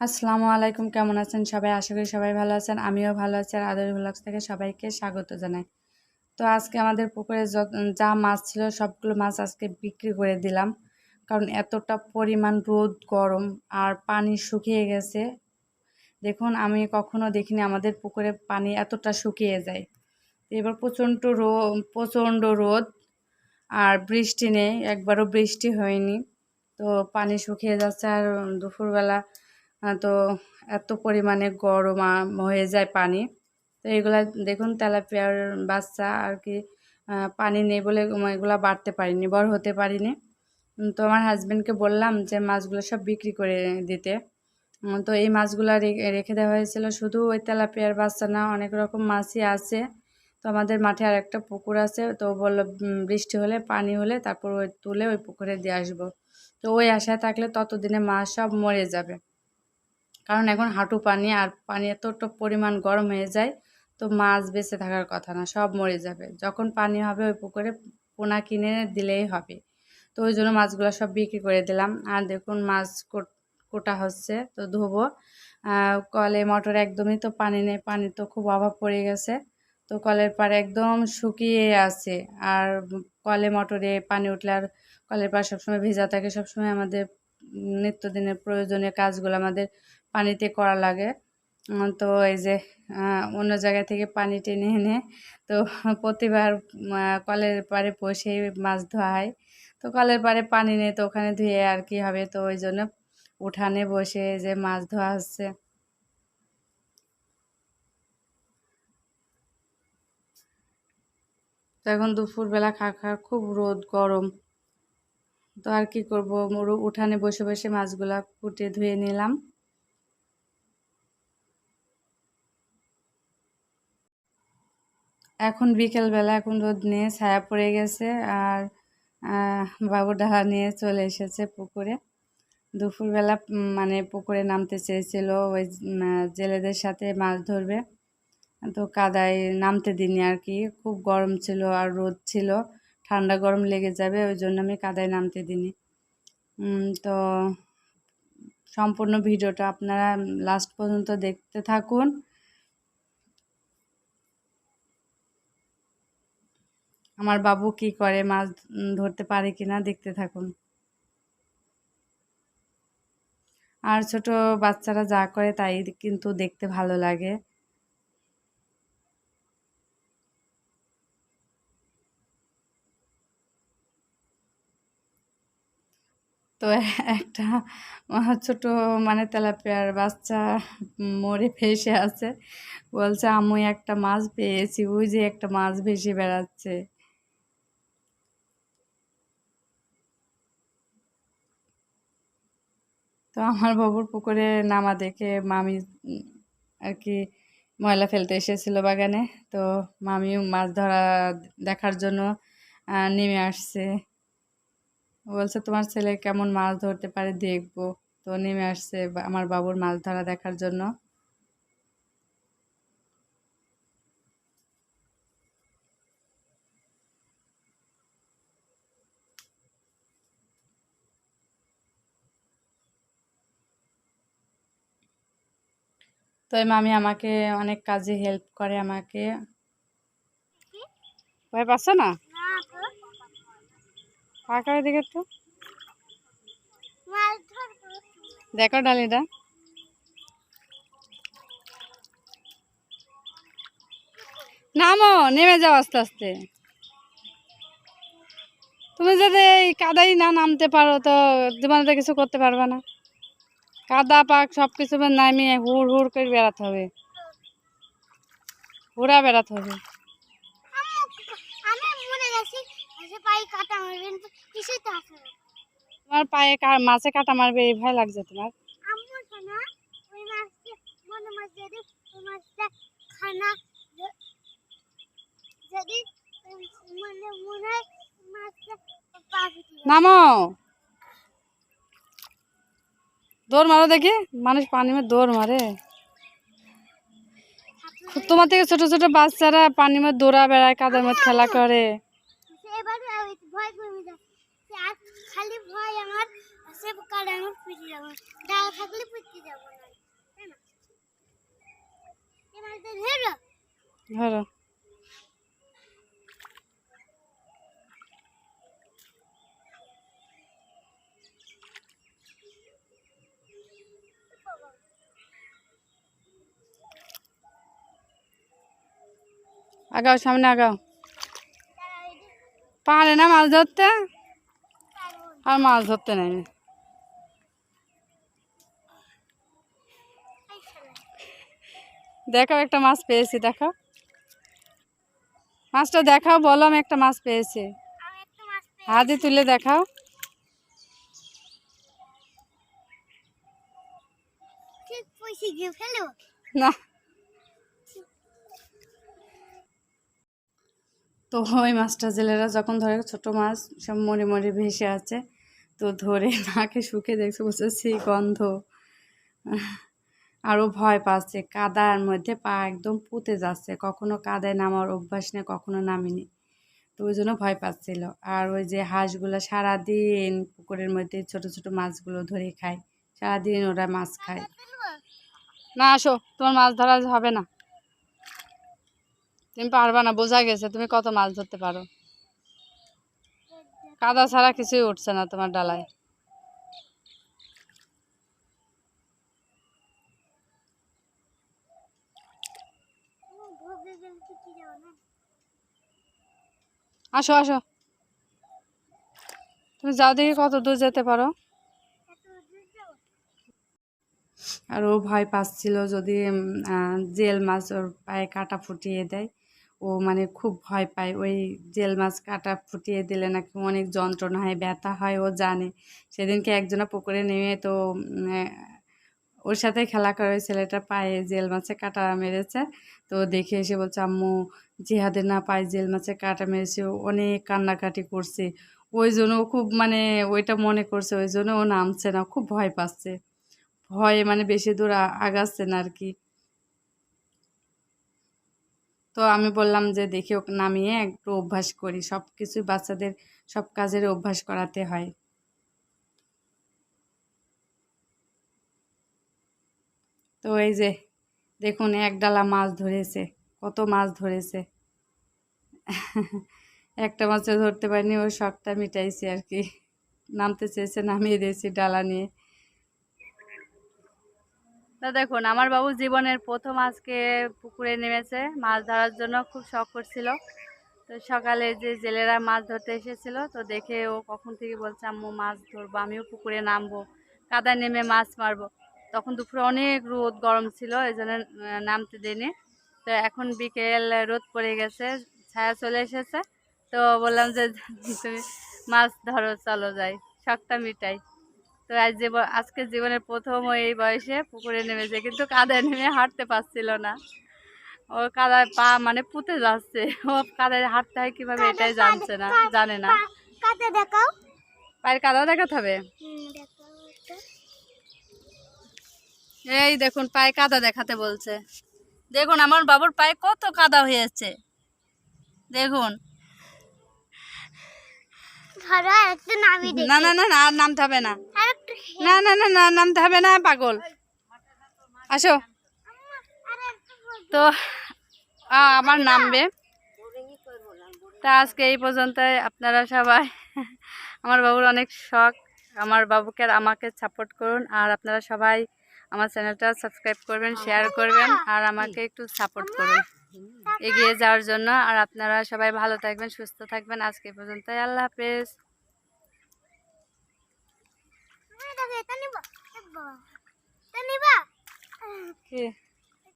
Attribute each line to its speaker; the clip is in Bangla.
Speaker 1: আসসালামু আলাইকুম, কেমন আছেন সবাই? আশা করি সবাই ভালো আছেন, আমিও ভালো আছি আর আদর ব্লগস থেকে সবাইকে স্বাগত জানাই। তো আজকে আমাদের পুকুরে যা মাছ ছিল, সবগুলো মাছ আজকে বিক্রি করে দিলাম। কারণ এতটা পরিমাণ রোদ, গরম আর পানি শুকিয়ে গেছে। দেখুন, আমি কখনো দেখিনি আমাদের পুকুরে পানি এতটা শুকিয়ে যায়। এবার প্রচণ্ড রো প্রচণ্ড রোদ আর বৃষ্টি নেই, একবারও বৃষ্টি হয়নি। তো পানি শুকিয়ে যাচ্ছে আর দুপুরবেলা তো এত পরিমাণে গরম হয়ে যায় পানি। তো এগুলা দেখুন, তেলাপিয়ার বাচ্চা আর কি পানি নেই বলে এগুলা বাড়তে পারিনি, বড় হতে পারিনি। তো আমার হাজব্যান্ডকে বললাম যে মাছগুলো সব বিক্রি করে দিতে। তো এই মাছগুলো রেখে দেওয়া হয়েছিল। শুধু ওই তেলাপিয়ার বাচ্চা না, অনেক রকম মাছই আছে। তো আমাদের মাঠে আর একটা পুকুর আছে, তো বলল বৃষ্টি হলে, পানি হলে তারপর ওই তুলে ওই পুকুরে দিয়ে আসব। তো ওই আশায় থাকলে ততদিনে মাছ সব মরে যাবে। কারণ এখন হাঁটু পানি আর পানি এতটা পরিমাণ গরম হয়ে যায়, তো মাছ বেঁচে থাকার কথা না, সব মরে যাবে। যখন পানি হবে ওই পুকুরে পোনা কিনে দিলেই হবে। তো ওই জন্য মাছগুলো সব বিক্রি করে দিলাম। আর দেখুন মাছ কোট- হচ্ছে, তো ধোবো। কলে মটর একদমই তো পানি নেই পানি তো খুব অভাব পড়ে গেছে। তো কলের পাড়ে একদম শুকিয়ে আছে। আর কলে মটরে পানি উঠলে আর কলের পাড় সবসময় ভেজা থাকে, সবসময় আমাদের নিত্যদিনের প্রয়োজনীয় কাজগুলো আমাদের পানিতে করা লাগে। তো এই যে অন্য জায়গা থেকে পানি টেনে এনে তো প্রতিবার কলের পাড়ে বসে মাছ ধোয়া হয় তো কলের পাড়ে পানি নেই তো ওখানে ধুয়ে আর কি হবে? তো ওই জন্য উঠানে বসে যে মাছ ধোয়া হচ্ছে। তো এখন দুপুরবেলা খা খা খুব রোদ, গরম। তো আর কি করব? মোরো উঠানে বসে বসে মাছগুলা কুটে ধুয়ে নিলাম। এখন বিকেলবেলা, এখন রোদ নিয়ে ছায়া পড়ে গেছে আর বাবু ডাহা নিয়ে চলে এসেছে পুকুরে। দুপুরবেলা মানে পুকুরে নামতে চেয়েছিল, ওই জেলেদের সাথে মাছ ধরবে। তো কাদায় নামতে দিইনি আর কি। খুব গরম ছিল আর রোদ ছিল। ঠান্ডা গরম লেগে যাবে ওই জন্য আমি কাদায় নামতে উম, তো সম্পূর্ণ ভিডিওটা আপনারা লাস্ট পর্যন্ত দেখতে থাকুন। আমার বাবু কি করে মাছ ধরতে পারে কিনা দেখতে থাকুন। আর ছোট বাচ্চারা যা করে তাই কিন্তু দেখতে ভালো লাগে। তো একটা ছোট মানে তেলাপিয়ার বাচ্চা মরে ভেসে আছে। বলছে আমি একটা মাছ পেয়েছি, ওই যে একটা মাছ ভেসে বেড়াচ্ছে। তো আমার বাবুর পুকুরে নামা দেখে মামি আর কি, ময়লা ফেলতে এসেছিল বাগানে। তো মামিও মাছ ধরা দেখার জন্য নেমে আসছে। বলছে, তোমার ছেলে কেমন মাছ ধরতে পারে দেখব। তো নেমে আসছে আমার বাবুর মাছ ধরা দেখার জন্য। তো এই মামি আমাকে অনেক কাজে হেল্প করে আমাকে। ভয় পাচ্ছ না? দিকে একটু। দেখো ডালিটা। নামো নেমে যাও আস্তে আস্তে। তুমি যদি এই কাদাই না নামতে পারো তো জীবনে কিছু করতে পারবে না। কাদা পাক সব কিছু নামিয়ে হুড় হুড় করে বেড়াতে হবে। হুড়া বেড়াতে হবে
Speaker 2: আমি মরে গেছি এসে পাই কাটা তো আসে
Speaker 1: তোমার পায়ে কা- মাছে কাটা মারবে এই ভয় লাগছে তোমার।
Speaker 2: আম্মু না ওই মাছটা মনে মাছ যদি ওই মাছটা খানা যদি মনে মনে মাছটা
Speaker 1: নামো দৌড় মারো দেখি মানুষ পানি মধ্যে দৌড় মারে। তোমার থেকে ছোট ছোট বাচ্চারা পানি মধ্যে দৌড়া বেড়ায় কাদার মধ্যে খেলা করে।
Speaker 2: ভয় কমে যাচ্ছে আর খালি ভয় আমার মাছে কারণে আমি পিটি যাব। না ডাল থাকলে পিটি যাব না। তাই না? এই মাছটা ধরো।
Speaker 1: ধরো। আগাও, সামনে আগাও। পারে না মাছ ধরতে? আর মাছ ধরতে নেই। দেখাও একটা মাছ পেয়েছি দেখাও। মাছটা দেখাও বলো আমি একটা মাছ পেয়েছি। হাতে তুলে দেখাও। না। তো ওই মাছটা জেলেরা যখন ধরে, ছোট মাছ সব মরে মরে ভেসে আছে তো ধরে নাকে শুকে দেখছে, বলছে সে গন্ধ। আরও ভয় পাচ্ছে। কাদার মধ্যে পা একদম পুঁতে যাচ্ছে। কখনো কাদায় নামার অভ্যাস নেই, কখনো নামিনি। তো ওই জন্য ভয় পাচ্ছিল। আর ওই যে হাঁসগুলো সারাদিন পুকুরের মধ্যে ছোট ছোট মাছগুলো ধরে খায়। সারাদিন ওরা মাছ খায়। না, আসো, তোমার মাছ ধরা হবে না। তুমি পারবা না, বোঝা গেছে, তুমি কত মাছ ধরতে পারো। কাদা ছাড়া কিছুই উঠছে না তোমার ডালায়। আসো আসো। তুমি যাও দেখি কত দূর যেতে পারো। আর ও ভয় পাচ্ছিল যদি জেল মাছ ওর পায়ে কাটা ফুটিয়ে দেয়। ও মানে খুব ভয় পায়। ওই জেল মাছ কাটা ফুটিয়ে দিলে নাকি অনেক যন্ত্রণা হয়, ব্যথা হয়, ও জানে। সেদিনকে একজনা পুকুরে নেমে তো ওর সাথে খেলা করে ওই ছেলেটার পায়ে জেল মাছে কাটা মেরেছে। তো দেখে এসে বলছে, আম্মু জিহাদের না পায়ে জেল মাছে কাটা মেরেছে ও অনেক কান্নাকাটি করছে। ওই জন্য খুব মানে ওইটা মনে করছে, ওই জন্য ও নামছে না, খুব ভয় পাচ্ছে। ভয়ে মানে বেশি দূর আগাচ্ছে না আর কি। তো আমি বললাম যে, দেখি ওকে নামিয়ে একটু অভ্যাস করি। সব কিছু বাচ্চাদের, সব কাজের অভ্যাস করাতে হয়। তো এই যে, দেখুন, এক ডালা মাছ ধরেছে, কত মাছ ধরেছে। একটা মাছে ধরতে পারিনি ওই শখটা মিটাইছি আর কি। নামতে চেয়েছে, নামিয়ে দিয়েছি ডালা নিয়ে। তো দেখুন, আমার বাবু জীবনের প্রথম আজকে পুকুরে নেমেছে, মাছ ধরার জন্য খুব শখ করছিল। তো সকালে যে জেলেরা মাছ ধরতে এসেছিল, তো দেখে ও কখন থেকে বলছে, আম্মু, মাছ ধরবো, আমিও পুকুরে নামবো, কাদায় নেমে মাছ মারবো। তখন দুপুরে অনেক রোদ, গরম ছিল এই জন্য নামতে দিইনি তো এখন বিকেল রোদ পড়ে গেছে, ছায়া চলে এসেছে। তো বললাম যে, তুমি মাছ ধরো, চলো যাই। শখটা মিটাই। তো আজ আজকে জীবনের প্রথম এই বয়সে পুকুরে নেমেছে কিন্তু কাদায় নেমে হাঁটতে পারছিল না। ও কাদায় পা মানে পুঁতে যাচ্ছে। ও কাদায় হাঁটতে হয় কীভাবে এটাই জানছে না জানে না।
Speaker 2: দেখাও।
Speaker 1: পায়ের কাদা দেখাতে হবে। এই দেখুন পায়ে কাদা দেখাতে বলছে। দেখুন আমার বাবুর পায়ে কত কাদা হয়েছে। দেখুন
Speaker 2: ধরো আর নামি দেখি।
Speaker 1: না না না নামতে হবে না। না না না না নামতে হবে না পাগল। আসো। তো আমার নামবে। তা আজকে এই পর্যন্তই আপনারা সবাই। আমার বাবুর অনেক শখ। আমার বাবুকে আর আমাকে সাপোর্ট করুন। আর আপনারা সবাই আমার চ্যানেলটা সাবস্ক্রাইব করবেন শেয়ার করবেন আর আমাকে একটু সাপোর্ট করুন। এগিয়ে যাওয়ার জন্য। আর আপনারা সবাই ভালো থাকবেন, সুস্থ থাকবেন। আজকে পর্যন্ত আল্লাহ হাফেজ।
Speaker 2: আমি